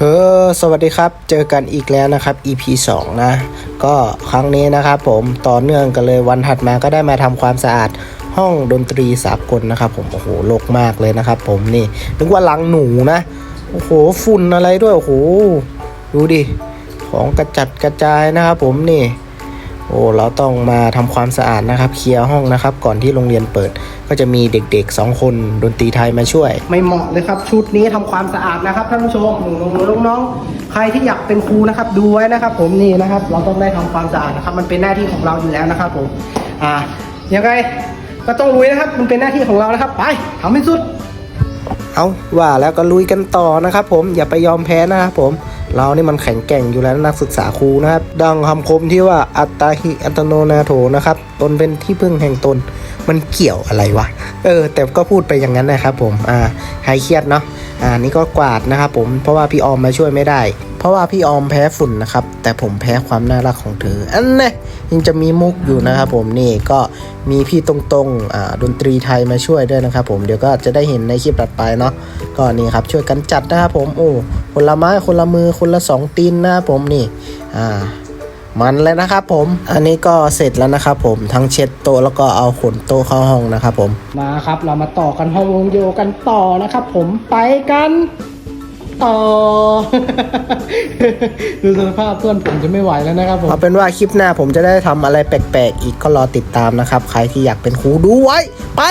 เฮ้อสวัสดีครับ เจอกันอีกแล้วนะครับ EP 2 นะ ก็ครั้งนี้นะครับผมต่อเนื่องกันเลยวันถัดมาก็ได้มาทำความสะอาดห้องดนตรีสากลนะครับ ผม โอ้โหรกมากเลยนะครับผมนี่ นึกว่าลังหนูนะ โอ้โห ฝุ่นอะไรด้วย โอ้โห ดูดิ ของกระจัดกระจายนะครับผมนี่ โอ้เราต้องมาทำความสะอาดนะครับ เคลียร์ห้องนะครับ ก่อนที่โรงเรียนเปิด ก็จะมีเด็กๆ 2 คนดนตรีไทยมาช่วย ไม่เหมาะเลยครับ ชุดนี้ทำความสะอาดนะครับท่านผู้ชมหนูๆน้องๆใครที่อยากเป็นครูนะครับ ดูไว้นะครับ ผมนี่นะครับ เราต้องได้ทำความสะอาดนะครับ มันเป็นหน้าที่ของเราอยู่แล้วนะครับผมอ่ายังไงก็ต้องลุยนะครับ มันเป็นหน้าที่ของเรานะครับ ไปทำให้สุด เอาว่าแล้วก็ลุยกันต่อนะครับ ผมอย่าไปยอมแพ้นะครับผม เรานี่มันแข็งแกร่งอยู่แล้วนักศึกษาครูนะครับ ดังคำคมที่ว่าอัตตาหิอัตโนนาโถนะครับ ตนเป็นที่พึ่งแห่งตน มันเกี่ยวอะไรวะ เออ แต่ก็พูดไปอย่างนั้นนะครับผม อ่าหายเครียดเนาะ อ่า นี่ก็กวาดนะครับผม เพราะว่าพี่ออมมาช่วยไม่ได้ เพราะว่าพี่ออมแพ้ฝุ่นนะครับ แต่ผมแพ้ความน่ารักของเธอ อันนี้ยังจะมีมุกอยู่นะครับผมนี่ก็มีพี่ตรงๆ อ่า ดนตรีไทยมาช่วยด้วยนะครับผม เดี๋ยวก็จะได้เห็นในคลิปถัดไปเนาะ ก็นี่ครับช่วยกันจัดนะครับผมโอ้คนละไม้คนละมือคนละสองตีนนะครับผมนี่อ่ามันเลยนะครับผม อันนี้ก็เสร็จแล้วนะครับผม ทั้งเช็ดโต๊ะแล้วก็เอาขนโต๊ะเข้าห้องนะครับผม มาครับ เรามาต่อกันห้องวงโยกันต่อนะครับผม ไปกันต่อ ดูสภาพเพื่อนผมจะไม่ไหวแล้วนะครับผมเอาเป็นว่าคลิปหน้าผมจะได้ทำอะไรแปลกๆ อีกก็รอติดตามนะครับ ใครที่อยากเป็นครูดูไว้ ไป